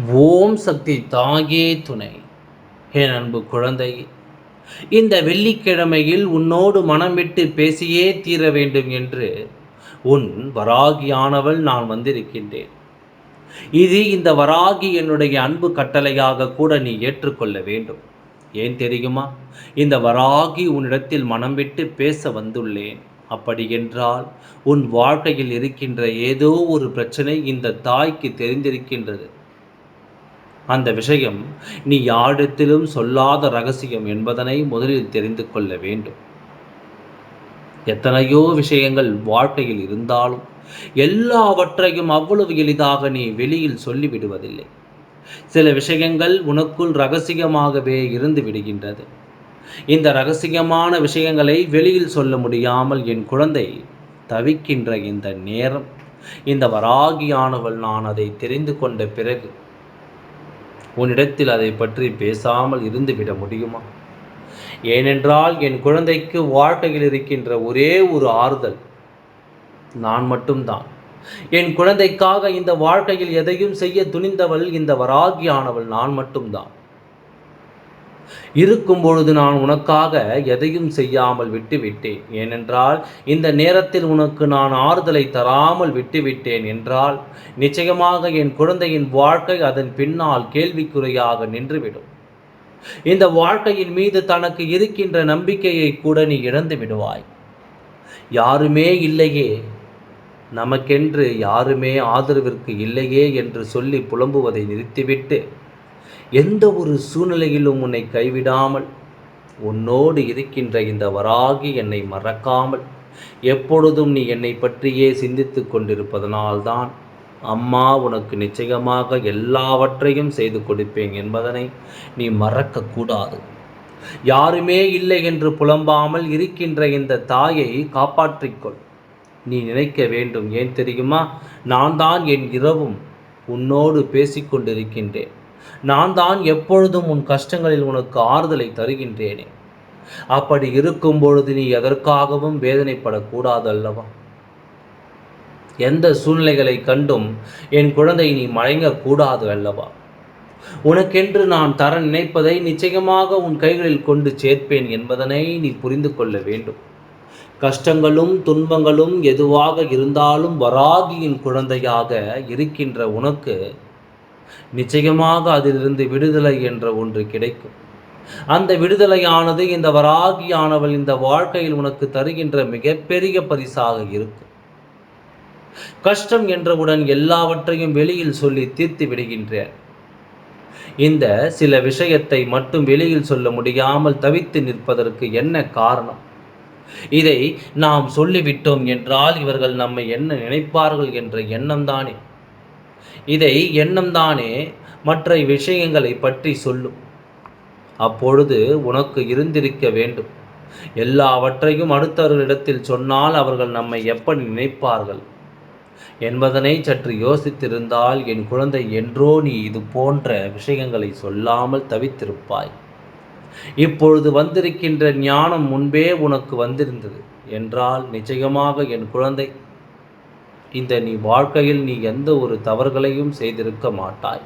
ஓம் சக்தி தாயே துணை. என் அன்பு குழந்தை இந்த வெள்ளிக்கிழமையில் உன்னோடு மனம் விட்டு பேசியே தீர வேண்டும் என்று உன் வராகியானவள் நான் வந்திருக்கின்றேன். இது இந்த வராகி என்னுடைய அன்பு கட்டளையாக கூட நீ ஏற்றுக்கொள்ள வேண்டும். ஏன் தெரியுமா? இந்த வராகி உன்னிடத்தில் மனம் விட்டு பேச வந்துள்ளேன். அப்படி என்றால் உன் வாழ்க்கையில் இருக்கின்ற ஏதோ ஒரு பிரச்சனை இந்த தாய்க்கு தெரிந்திருக்கின்றது. அந்த விஷயம் நீ யாரிடத்திலும் சொல்லாத ரகசியம் என்பதனை முதலில் தெரிந்து கொள்ள வேண்டும். எத்தனையோ விஷயங்கள் வாழ்க்கையில் இருந்தாலும் எல்லாவற்றையும் அவ்வளவு எளிதாக நீ வெளியில் சொல்லிவிடுவதில்லை. சில விஷயங்கள் உனக்குள் ரகசியமாகவே இருந்து விடுகின்றது. இந்த ரகசியமான விஷயங்களை வெளியில் சொல்ல முடியாமல் என் குழந்தை தவிக்கின்ற இந்த நேரம். இந்த வராகியானவள் நான் அதை தெரிந்து கொண்ட பிறகு உன்னிடத்தில் அதை பற்றி பேசாமல் இருந்துவிட முடியுமா? ஏனென்றால் என் குழந்தைக்கு வாழ்க்கையில் இருக்கின்ற ஒரே ஒரு ஆறுதல் நான் மட்டும்தான். என் குழந்தைக்காக இந்த வாழ்க்கையில் எதையும் செய்ய துணிந்தவள் இந்த வராகியானவள் நான் மட்டும்தான். இருக்கும் பொழுது நான் உனக்காக எதையும் செய்யாமல் விட்டுவிட்டேன். ஏனென்றால் இந்த நேரத்தில் உனக்கு நான் ஆறுதலை தராமல் விட்டுவிட்டேன் என்றால் நிச்சயமாக என் குழந்தையின் வாழ்க்கை அதன் பின்னால் கேள்விக்குறையாக நின்றுவிடும். இந்த வாழ்க்கையின் மீது தனக்கு இருக்கின்ற நம்பிக்கையை கூட நீ இழந்து விடுவாய். யாருமே இல்லையே நமக்கென்று யாருமே ஆதரவிற்கு இல்லையே என்று சொல்லி புலம்புவதை நிறுத்திவிட்டு எந்த ஒரு சூழ்நிலையிலும் உன்னை கைவிடாமல் உன்னோடு இருக்கின்ற இந்த வராகி என்னை மறக்காமல் எப்பொழுதும் நீ என்னை பற்றியே சிந்தித்து கொண்டிருப்பதனால்தான் அம்மா உனக்கு நிச்சயமாக எல்லாவற்றையும் செய்து கொடுப்பேன் என்பதனை நீ மறக்கக்கூடாது. யாருமே இல்லை என்று புலம்பாமல் இருக்கின்ற இந்த தாயை காப்பாற்றிக்கொள் நீ நினைக்க வேண்டும். ஏன் தெரியுமா? நான் தான் என் இரவும் உன்னோடு பேசிக்கொண்டிருக்கின்றேன். நான் தான் எப்பொழுதும் உன் கஷ்டங்களில் உனக்கு ஆறுதலை தருகின்றேனே. அப்படி இருக்கும் பொழுது நீ எதற்காகவும் வேதனைப்படக்கூடாது அல்லவா எந்த சூழ்நிலைகளை கண்டும் என் குழந்தை நீ மயங்கக்கூடாது அல்லவா? உனக்கென்று நான் தர நினைப்பதை நிச்சயமாக உன் கைகளில் கொண்டு சேர்ப்பேன் என்பதனை நீ புரிந்து கொள்ள வேண்டும். கஷ்டங்களும் துன்பங்களும் எதுவாக இருந்தாலும் வராகியின் குழந்தையாக இருக்கின்ற உனக்கு நிச்சயமாக அதிலிருந்து விடுதலை என்ற ஒன்று கிடைக்கும். அந்த விடுதலையானது இந்த வராகியானவள் இந்த வாழ்க்கையில் உனக்கு தருகின்ற மிகப்பெரிய பரிசாக இருக்கும். கஷ்டம் என்றவுடன் எல்லாவற்றையும் வெளியில் சொல்லி தீர்த்து விடுகின்றேன். இந்த சில விஷயத்தை மட்டும் வெளியில் சொல்ல முடியாமல் தவித்து நிற்பதற்கு என்ன காரணம்? இதை நாம் சொல்லிவிட்டோம் என்றால் இவர்கள் நம்மை என்ன நினைப்பார்கள் என்ற எண்ணம் தானே இதை எண்ணம்தானே மற்ற விஷயங்களை பற்றி சொல்லும். அப்பொழுது உனக்கு இருந்திருக்க வேண்டும். எல்லாவற்றையும் அடுத்தவர்களிடத்தில் சொன்னால் அவர்கள் நம்மை எப்படி நினைப்பார்கள்? என்பதனை சற்று யோசித்திருந்தால் என் குழந்தை என்றோ நீ இது போன்ற விஷயங்களை சொல்லாமல் தவித்திருப்பாய். இப்பொழுது வந்திருக்கின்ற ஞானம் முன்பே உனக்கு வந்திருந்தது என்றால் நிச்சயமாக என் குழந்தை இந்த நீ வாழ்க்கையில் நீ எந்த ஒரு தவறுகளையும் செய்திருக்க மாட்டாய்.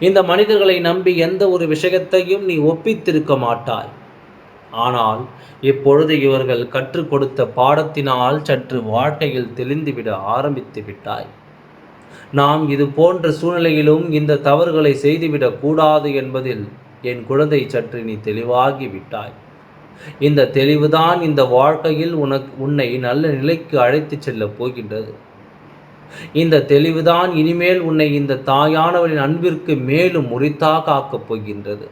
இந்த மனிதர்களை நம்பி எந்த ஒரு விஷயத்தையும் நீ ஒப்பித்திருக்க மாட்டாய். ஆனால் இப்பொழுது இவர்கள் கற்றுக் கொடுத்த பாடத்தினால் சற்று வாழ்க்கையில் தெளிந்துவிட ஆரம்பித்து விட்டாய். நாம் இது போன்ற சூழ்நிலையிலும் இந்த தவறுகளை செய்துவிடக் கூடாது என்பதில் என் குழந்தை சற்று நீ தெளிவாகி விட்டாய். இந்த தெளிவுதான் இந்த வாழ்க்கையில் உனக்கு உன்னை நல்ல நிலைக்கு அழைத்துச் செல்லப் போகின்றது. இந்த தெளிவுதான் இனிமேல் உன்னை இந்த தாயானவரின் அன்பிற்கு மேலும் முறித்தாக ஆக்கப் போகின்றது.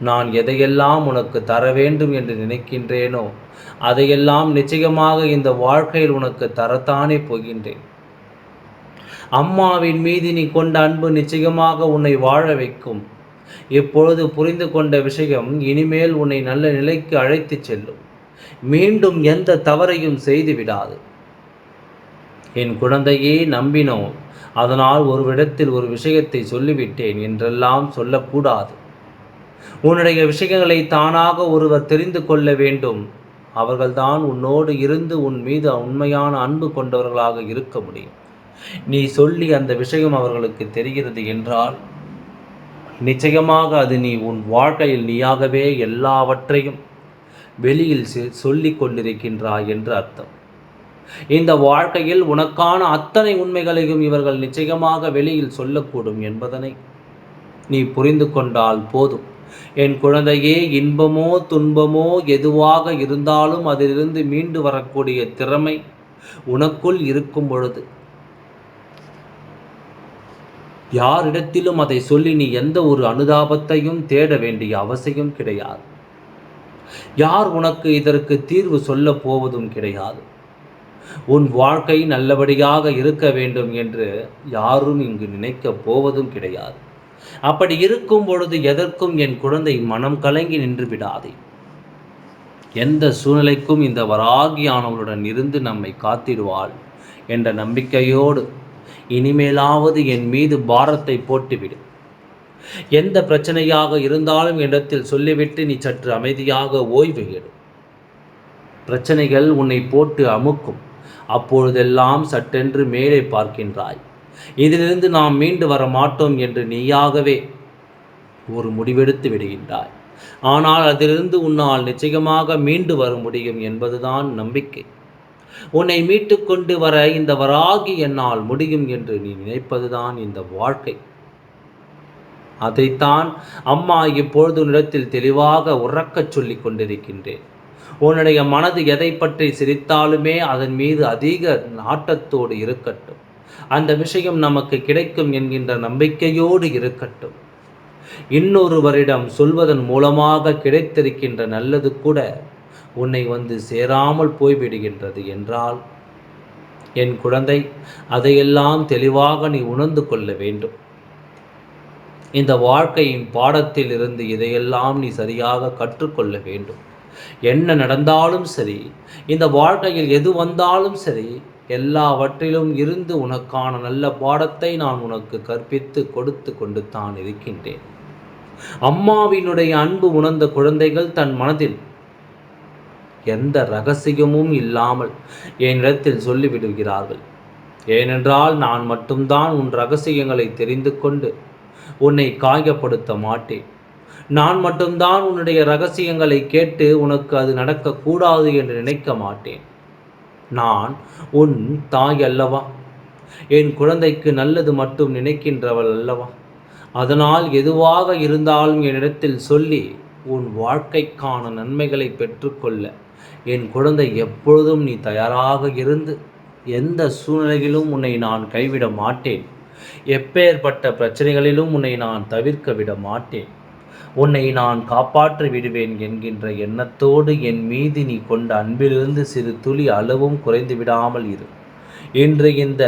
நான் எதையெல்லாம் உனக்கு தர வேண்டும் என்று நினைக்கின்றேனோ அதையெல்லாம் நிச்சயமாக இந்த வாழ்க்கையில் உனக்கு தரத்தானே போகின்றேன். அம்மாவின் மீது நீ கொண்ட அன்பு நிச்சயமாக உன்னை வாழ வைக்கும். இப்பொழுது புரிந்து கொண்ட விஷயம் இனிமேல் உன்னை நல்ல நிலைக்கு அழைத்துச் செல்லும். மீண்டும் எந்த தவறையும் செய்து விடாது. என் குழந்தையே நம்பினோம் அதனால் ஒருவிடத்தில் ஒரு விஷயத்தை சொல்லிவிட்டேன் என்றெல்லாம் சொல்லக்கூடாது. உன்னுடைய விஷயங்களை தானாக ஒருவர் தெரிந்து கொள்ள வேண்டும். அவர்கள்தான் உன்னோடு இருந்து உன் மீது உண்மையான அன்பு கொண்டவர்களாக இருக்க முடியும். நீ சொல்லி அந்த விஷயம் அவர்களுக்கு தெரிகிறது என்றால் நிச்சயமாக அது நீ உன் வாழ்க்கையில் நீயாகவே எல்லாவற்றையும் வெளியில் சொல்லிக் கொண்டிருக்கின்றாய் என்று அர்த்தம். இந்த வாழ்க்கையில் உனக்கான அத்தனை உண்மைகளையும் இவர்கள் நிச்சயமாக வெளியில் சொல்லக்கூடும் என்பதனை நீ புரிந்து கொண்டால் போதும். என் குழந்தையே இன்பமோ துன்பமோ எதுவாக இருந்தாலும் அதிலிருந்து மீண்டு வரக்கூடிய திறமை உனக்குள் இருக்கும் பொழுது யாரிடத்திலும் அதை சொல்லி நீ எந்த ஒரு அனுதாபத்தையும் தேட வேண்டிய அவசியம் கிடையாது. யார் உனக்கு இதற்கு தீர்வு சொல்ல போவதும் கிடையாது. உன் வாழ்க்கை நல்லபடியாக இருக்க வேண்டும் என்று யாரும் இங்கு நினைக்கப் போவதும் கிடையாது. அப்படி இருக்கும் பொழுது எதற்கும் என் குழந்தை மனம் கலங்கி நின்று விடாதே. எந்த சூழ்நிலைக்கும் இந்த வராகியானவளுடன் இருந்து நம்மை காத்திடுவாள் என்ற நம்பிக்கையோடு இனிமேலாவது என் மீது பாரத்தை போட்டுவிடு. எந்த பிரச்சனையாக இருந்தாலும் இடத்தில் சொல்லிவிட்டு நீ சற்று அமைதியாக ஓய்வு எடு. பிரச்சனைகள் உன்னை போட்டு அமுக்கும். அப்பொழுதெல்லாம் சட்டென்று மேலே பார்க்கின்றாய். இதிலிருந்து நாம் மீண்டு வர மாட்டோம் என்று நீயாகவே ஒரு முடிவெடுத்து விடுகின்றாய். ஆனால் அதிலிருந்து உன்னால் நிச்சயமாக மீண்டு வர முடியும் என்பதுதான் நம்பிக்கை. உன்னை மீட்டு கொண்டு வர இந்த வராகி என்னால் முடியும் என்று நீ நினைப்பதுதான் இந்த வாழ்க்கை. அதைத்தான் அம்மா இப்பொழுது உன்னிடத்தில் தெளிவாக உறக்கச் சொல்லிக் கொண்டிருக்கின்றேன். உன்னுடைய மனது எதை பற்றி சிரித்தாலுமே அதன் மீது அதிக நாட்டத்தோடு இருக்கட்டும். அந்த விஷயம் நமக்கு கிடைக்கும் என்கின்ற நம்பிக்கையோடு இருக்கட்டும். இன்னொருவரிடம் சொல்வதன் மூலமாக கிடைத்திருக்கின்ற நல்லது கூட உன்னை வந்து சேராமல் போய்விடுகின்றது என்றால் என் குழந்தை அதையெல்லாம் தெளிவாக நீ உணர்ந்து கொள்ள வேண்டும். இந்த வாழ்க்கையின் பாடத்தில் இருந்து இதையெல்லாம் நீ சரியாக கற்றுக்கொள்ள வேண்டும். என்ன நடந்தாலும் சரி இந்த வாழ்க்கையில் எது வந்தாலும் சரி எல்லாவற்றிலும் இருந்து உனக்கான நல்ல பாடத்தை நான் உனக்கு கற்பித்து கொடுத்து கொண்டு தான் இருக்கின்றேன். அம்மாவினுடைய அன்பு உணர்ந்த குழந்தைகள் தன் மனதில் எந்த ரகசியமும் இல்லாமல் என்னிடத்தில் சொல்லிவிடுகிறார்கள். ஏனென்றால் நான் மட்டும்தான் உன் ரகசியங்களை தெரிந்து கொண்டு உன்னை காயப்படுத்த மாட்டேன். நான் மட்டும்தான் உன்னுடைய ரகசியங்களை கேட்டு உனக்கு அது நடக்கக்கூடாது என்று நினைக்க மாட்டேன். நான் உன் தாய் அல்லவா? என் குழந்தைக்கு நல்லது மட்டும் நினைக்கின்றவள் அல்லவா? அதனால் எதுவாக இருந்தாலும் என்னிடத்தில் சொல்லி உன் வாழ்க்கைக்கான நன்மைகளை பெற்றுக்கொள்ள என் குழந்தை எப்பொழுதும் நீ தயாராக இருந்து எந்த சூழ்நிலையிலும் உன்னை நான் கைவிட மாட்டேன். எப்பேற்பட்ட பிரச்சனைகளிலும் உன்னை நான் தவிர்க்க விட மாட்டேன். உன்னை நான் காப்பாற்றி விடுவேன் என்கின்ற எண்ணத்தோடு என் மீது நீ கொண்ட அன்பிலிருந்து சிறு துளி அளவும் குறைந்து விடாமல் இரு. இன்று இந்த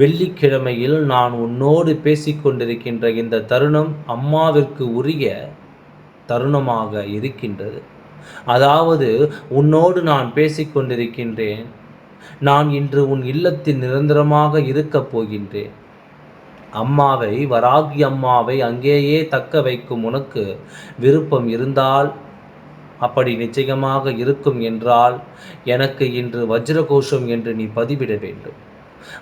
வெள்ளிக்கிழமையில் நான் உன்னோடு பேசிக்கொண்டிருக்கின்ற இந்த தருணம் அம்மாவிற்கு உரிய தருணமாக இருக்கின்றது. அதாவது உன்னோடு நான் பேசிக்கொண்டிருக்கின்றேன் நான் இன்று உன் இல்லத்தில் நிரந்தரமாக இருக்கப் போகின்றேன். அம்மாவை வராகி அம்மாவை அங்கேயே தக்க வைக்கும் உனக்கு விருப்பம் இருந்தால் அப்படி நிச்சயமாக இருக்கும் என்றால் எனக்கு இன்று வஜ்ரகோஷம் என்று நீ பதிவிட வேண்டும்.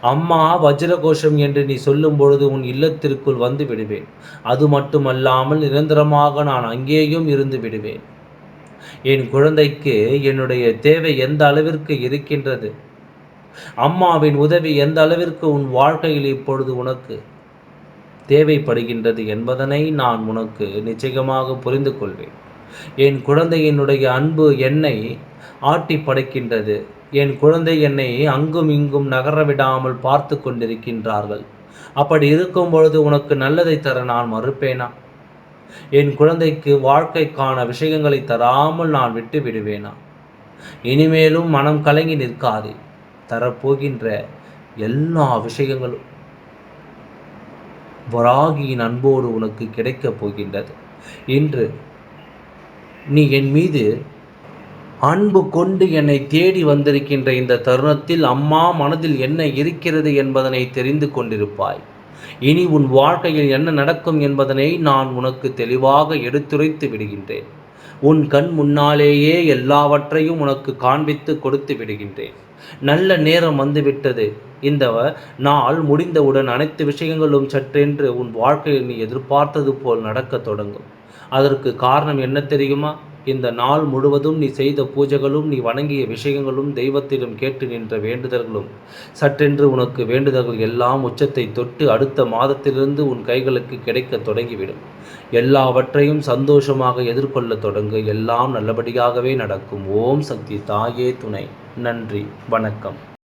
அம்மா வஜ்ரகோஷம் என்று நீ சொல்லும் பொழுது உன் இல்லத்திற்குள் வந்து விடுவேன். அது மட்டுமல்லாமல் நிரந்தரமாக நான் அங்கேயும் இருந்து விடுவேன். என் குழந்தைக்கு என்னுடைய தேவை எந்த அளவிற்கு இருக்கின்றது? அம்மாவின் உதவி எந்த அளவிற்கு உன் வாழ்க்கையில் இப்பொழுது உனக்கு? தேவைப்படுகின்றது என்பதனை நான் உனக்கு நிச்சயமாக புரிந்து கொள்வேன் என் குழந்தையினுடைய அன்பு என்னை ஆட்டி படைக்கின்றது. என் குழந்தை என்னை அங்கும் இங்கும் நகர விடாமல் பார்த்து கொண்டிருக்கின்றார்கள். அப்படி இருக்கும் பொழுது உனக்கு நல்லதை தர நான் மறுப்பேனா? என் குழந்தைக்கு வாழ்க்கைக்கான விஷயங்களை தராமல் நான் விட்டு விடுவேனா? இனிமேலும் மனம் கலங்கி நிற்காதே. தரப்போகின்ற எல்லா விஷயங்களும் வராகியின் அன்போடு உனக்கு கிடைக்கப் போகின்றது. இன்று நீ என் மீது அன்பு கொண்டு என்னை தேடி வந்திருக்கின்ற இந்த தருணத்தில் அம்மா மனதில் என்ன இருக்கிறது என்பதனை தெரிந்து கொண்டிருப்பாய். இனி உன் வாழ்க்கையில் என்ன நடக்கும் என்பதனை நான் உனக்கு தெளிவாக எடுத்துரைத்து விடுகின்றேன். உன் கண் முன்னாலேயே எல்லாவற்றையும் உனக்கு காண்பித்து கொடுத்து விடுகின்றேன். நல்ல நேரம் வந்துவிட்டது. இந்த நாள் முடிந்தவுடன் அனைத்து விஷயங்களும் சற்றென்று உன் வாழ்க்கையில் நீ எதிர்பார்த்தது போல் நடக்கத் தொடங்கும். அதற்கு காரணம் என்ன தெரியுமா? இந்த நாள் முழுவதும் நீ செய்த பூஜைகளும் நீ வணங்கிய விஷயங்களும் தெய்வத்திலும் கேட்டு நின்ற வேண்டுதல்களும். சற்றென்று உனக்கு வேண்டுதல்கள் எல்லாம் உச்சத்தை தொட்டு அடுத்த மாதத்திலிருந்து உன் கைகளுக்கு கிடைக்க தொடங்கிவிடும். எல்லாவற்றையும் சந்தோஷமாக எதிர்கொள்ள தொடங்கு. எல்லாம் நல்லபடியாகவே நடக்கும். ஓம் சக்தி தாயே துணை. நன்றி. வணக்கம்.